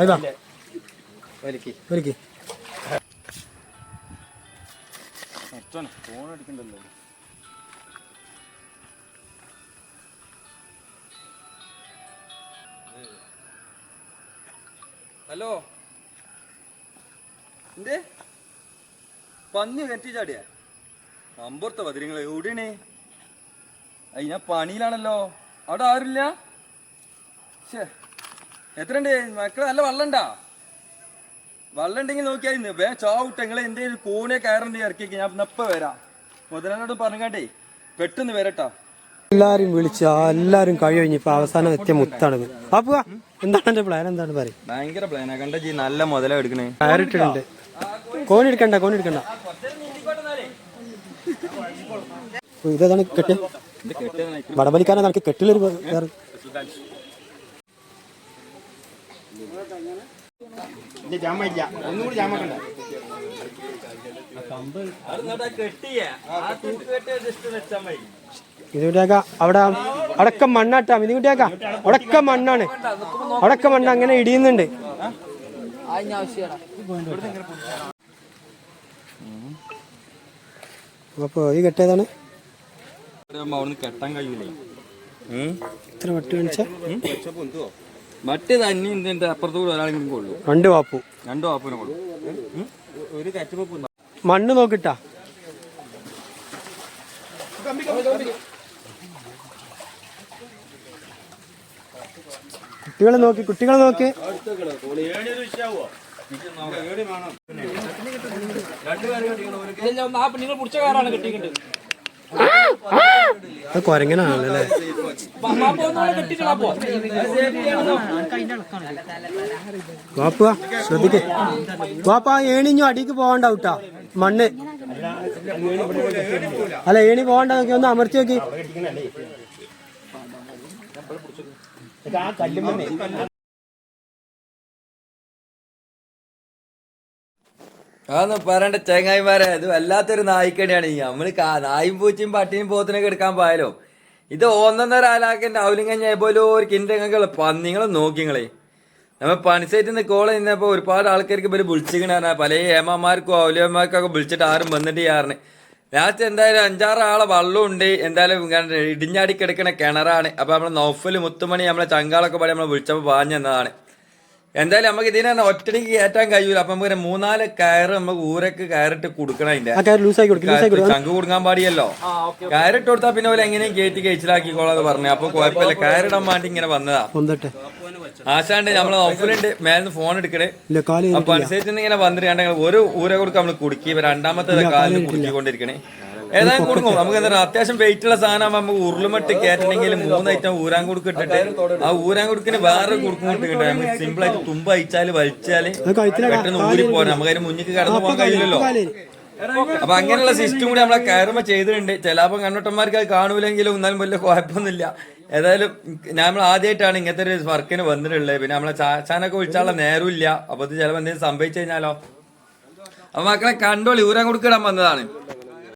അയ്യോ വലിക്ക് ഒരിക്കൽ ഫോൺ അടിക്കണ്ടല്ലോ. ഹലോ. എന്തേ? പന്നി കയറ്റി ചാടിയ? അമ്പുറത്തെ പതിരിങ്ങൾ എവിടെയാണ്? അയ്യ ഞാൻ പണിയിലാണല്ലോ. അവിടെ ആരില്ല ഷേ എത്രണ്ട് മക്കളെ നല്ല വള്ളണ്ടാ? വള്ളണ്ടെങ്കിൽ ഉണ്ടെങ്കിൽ ഇന്ന് വേ ചാവിട്ട് നിങ്ങൾ എന്റെ കോണെ കയറണ്ടി ഇറക്കിക്ക്. ഞാൻ നപ്പ വരാം? മുതലോട് പറഞ്ഞാണ്ടേ പെട്ടെന്ന് വരട്ടാ. എല്ലാരും വിളിച്ച എല്ലാരും കഴിഞ്ഞു ഇപ്പൊ അവസാനം എത്തിയ മുത്താണിത് അപ്പൊ എന്താണ് എന്റെ പ്ലാൻ എന്താണ് പറയും? ഭയങ്കര പ്ലാനാ കണ്ട ജി നല്ല മുതലാ എടുക്കണേ. ഡയറക്റ്റ് കോണി എടുക്കണ്ട കോണി എടുക്കണ്ട. ഇതാണ് കെട്ട് വടംവലിക്കാരൻ കെട്ടിലൊരു വേറെ ഇതിവിടെയൊക്കെ അവിടെ അടക്ക മണ്ണാട്ടാ. ഇതിവിടെയൊക്കെ അടക്ക മണ്ണാണ്. അടക്ക മണ്ണ് അങ്ങനെ ഇടിയുന്നുണ്ട്. അപ്പൊ ഈ കെട്ടേതാണ് കെട്ടാൻ കഴിയൂലേ? ഇത്ര വട്ടി കാണിച്ച? മറ്റേ തന്നെ ഇതിന്റെ അപ്പുറത്തൂടെ ഒരാളെങ്കിലും കൊള്ളു. രണ്ട് വാപ്പു. രണ്ടു വാപ്പുവിനെ കൊള്ളു. ഒരു മണ്ണ് നോക്കിട്ടാ. കുട്ടികളെ നോക്കി കുട്ടികളെ നോക്കി. അത് കൊരങ്ങനാണല്ലേ? കെട്ടിട്ടാ ശ്രദ്ധിക്കേ. വാപ്പ ഏണിഞ്ഞു അടിക്ക് പോകണ്ട കേട്ടാ മണ്ണ്. അല്ല ഏണി പോകണ്ട നോക്കി ഒന്ന് അമർത്തി നോക്കി. അതൊന്നും പറയണ്ട ചങ്ങായിമാരെ. ഇത് വല്ലാത്തൊരു നായിക്കണിയാണ് നമ്മൾ നായും പൂച്ചയും പട്ടിയും പോത്തിനൊക്കെ എടുക്കാൻ പോയാലോ ഇത് ഒന്നൊന്നര ആലാക്കന്റെ അവലിങ്ങഞ്ഞ പോലെ ഒരു കിൻഡങ്ങൾ പന്നിങ്ങളെ നോക്കിങ്ങളെ നമ്മ പണിസൈറ്റിൽ നിന്ന് കോൾ നിന്നപ്പോ ഒരുപാട് ആൾക്കാർക്ക് ഇവർ വിളിച്ചിക്കണ പല ഏമാർക്കും ഔലിയന്മാർക്കൊക്കെ വിളിച്ചിട്ട് ആരും വന്നിട്ട് ചെയ്യാറിന്. ലാസ്റ്റ് എന്തായാലും അഞ്ചാറ് ആളെ വള്ളം ഉണ്ട് എന്തായാലും ഇടിഞ്ഞാടി കിടക്കണ കിണറാണ്. അപ്പൊ നമ്മളെ നൗഫൽ മുത്തുമണി നമ്മളെ ചങ്കാളൊക്കെ പാടി നമ്മളെ വിളിച്ചപ്പോ പാഞ്ഞെന്നതാണ് എന്തായാലും നമുക്ക് ഇതിനെ ഒറ്റടിക്ക് കയറ്റാൻ കഴിയൂല. അപ്പൊ നമുക്ക് മൂന്നാൽ കയറ് നമുക്ക് ഊരക്ക് കയറിട്ട് കൊടുക്കണം അതിന്റെ. ആ കാര്യം ലൂസാക്കി കൊടുക്കും ലൂസാക്കി കൊടുക്കും. ചങ്ക് കൊടുക്കാൻ പാടിയല്ലോ. കയറിട്ട് കൊടുത്താ പിന്നെ പോലെ എങ്ങനെയും കയറ്റി കഴിച്ചിലാക്കിക്കോളാന്ന് പറഞ്ഞു. അപ്പൊ കുഴപ്പമില്ല. കയറിടാൻ വേണ്ടി ഇങ്ങനെ വന്നതാ. ആശാണ്ട് നമ്മളെ ഓഫലുണ്ട് മേലിന്ന് ഫോൺ എടുക്കണേ. ഇല്ല കാൽ അപ്പൊ അനുസരിച്ച് ഇങ്ങനെ വന്നിട്ട് ഒരു ഊര കൊടുക്കാൻ നമ്മൾ കുടുക്കി. രണ്ടാമത്തെ കാലിന് കുടുക്കിക്കൊണ്ടിരിക്കണേ. ഏതായാലും കൊടുക്കും. നമുക്ക് എന്താ അത്യാവശ്യം വെയിറ്റ് ഉള്ള സാധനം നമുക്ക് ഉരുളുമട്ട് കയറ്റണമെങ്കിൽ മൂന്ന് ഐറ്റം ഊരാൻ കൊടുക്ക് ഇട്ടിട്ട് ആ ഊരാൻ കൊടുക്കിന് വേറെ കൊടുക്കും കിട്ടും നമുക്ക് സിമ്പിൾ ആയിട്ട് തുമ്പ് അയച്ചാൽ വലിച്ചാൽ പെട്ടെന്ന് ഊരി പോരാ. നമുക്ക് അതിന് മുന്നിൽ കടന്നു പോകാൻ കഴിയില്ലല്ലോ. അപ്പൊ അങ്ങനെയുള്ള സിസ്റ്റം കൂടി നമ്മളെ കയറുമ്പോ ചെയ്തിട്ടുണ്ട്. ചിലപ്പോ കണ്ണോട്ടന്മാർക്ക് അത് കാണൂലെങ്കിലും എന്നാലും വലിയ കുഴപ്പമൊന്നുമില്ല. ഏതായാലും നമ്മൾ ആദ്യമായിട്ടാണ് ഇങ്ങനത്തെ ഒരു വർക്കിന് വന്നിട്ടുള്ളത്. പിന്നെ നമ്മളെ ചാച്ചാനൊക്കെ വിളിച്ചാലുള്ള ഇല്ല അപ്പൊ ഇത് ചിലപ്പോ എന്തെങ്കിലും സംഭവിച്ചു കഴിഞ്ഞാലോ. അപ്പൊ മക്കളെ കണ്ടോളി. ഊരാൻ കൊടുക്കിടാൻ വന്നതാണ്.